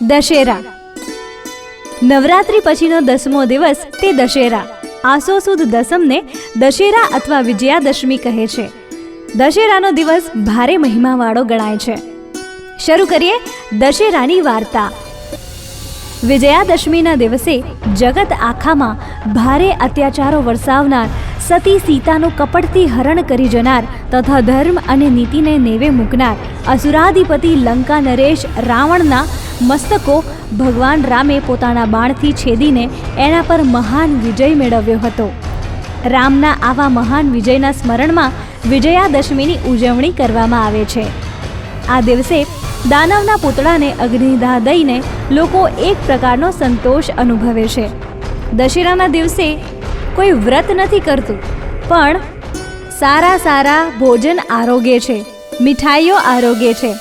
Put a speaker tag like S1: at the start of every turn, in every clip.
S1: દશેરા. નવરાત્રિ પછીનો દસમો દિવસ તે દશેરા. આસો સુદ દસમને દશેરા અથવા વિજયાદશમી કહે છે. દશેરાનો દિવસ ભારે મહિમાવાળો ગણાય છે. શરૂ કરીએ દશેરાની વાર્તા. વિજયાદશમીના દિવસે જગત આખામાં ભારે અત્યાચારો વરસાવનાર સતી સીતાનું કપટથી હરણ કરી જનાર તથા ધર્મ અને નીતિને નેવે મૂકનાર અસુરાધિપતિ લંકા નરેશ રાવણના મસ્તકો ભગવાન રામે પોતાના બાણથી છેદીને એના પર મહાન વિજય મેળવ્યો હતો. રામના આવા મહાન વિજયના સ્મરણમાં વિજયાદશમીની ઉજવણી કરવામાં આવે છે. આ દિવસે દાનવના પૂતળાને અગ્નિદાહ દઈને લોકો એક પ્રકારનો સંતોષ અનુભવે છે. દશેરાના દિવસે કોઈ વ્રત નથી કરતું, પણ સારા સારા ભોજન આરોગ્ય છે, મીઠાઈઓ આરોગ્ય છે.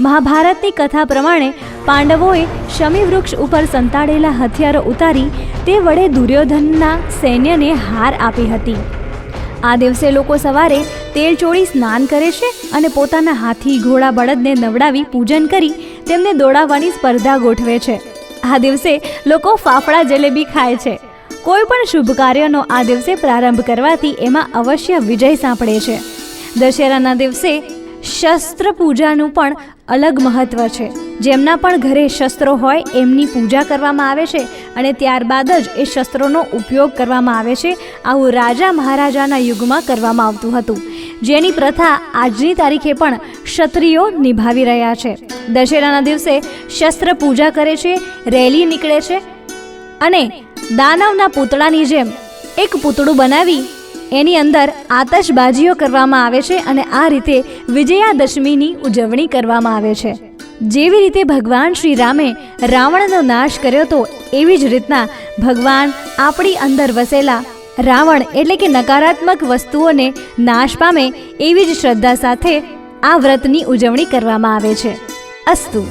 S1: મહાભારતની કથા પ્રમાણે પાંડવોએ શમી વૃક્ષ ઉપર સંતાડેલા હથિયારો ઉતારી તે વડે દુર્યોધનના સૈન્યને હાર આપી હતી. આ દિવસે લોકો સવારે તેલ ચોળી સ્નાન કરે છે અને પોતાના હાથી ઘોડા બળદને નવડાવી પૂજન કરી તેમને દોડાવવાની સ્પર્ધા ગોઠવે છે. આ દિવસે લોકો ફાફડા જલેબી ખાય છે. કોઈ પણ શુભ કાર્યનો આ દિવસે પ્રારંભ કરવાથી એમાં અવશ્ય વિજય સાંપડે છે. દશેરાના દિવસે શસ્ત્ર પૂજાનું પણ અલગ મહત્વ છે. જેમના પણ ઘરે શસ્ત્રો હોય, એમની પૂજા કરવામાં આવે છે અને ત્યારબાદ જ એ શસ્ત્રોનો ઉપયોગ કરવામાં આવે છે. આવું રાજા મહારાજાના યુગમાં કરવામાં આવતું હતું. જેની પ્રથા આજની તારીખે પણ ક્ષત્રિયો નિભાવી રહ્યા છે. દશેરાના દિવસે શસ્ત્ર પૂજા કરે છે, રેલી નીકળે છે અને દાનવના પૂતળાની જેમ એક પૂતળું બનાવી એની અંદર આતશબાજીઓ કરવામાં આવે છે અને આ રીતે વિજયાદશમીની ઉજવણી કરવામાં આવે છે. જેવી રીતે ભગવાન શ્રી રામે રાવણનો નાશ કર્યો તો એવી જ રીતના ભગવાન આપણી અંદર વસેલા રાવણ એટલે કે નકારાત્મક વસ્તુઓને નાશ પામે એવી જ શ્રદ્ધા સાથે આ વ્રતની ઉજવણી કરવામાં આવે છે. અસ્તુ.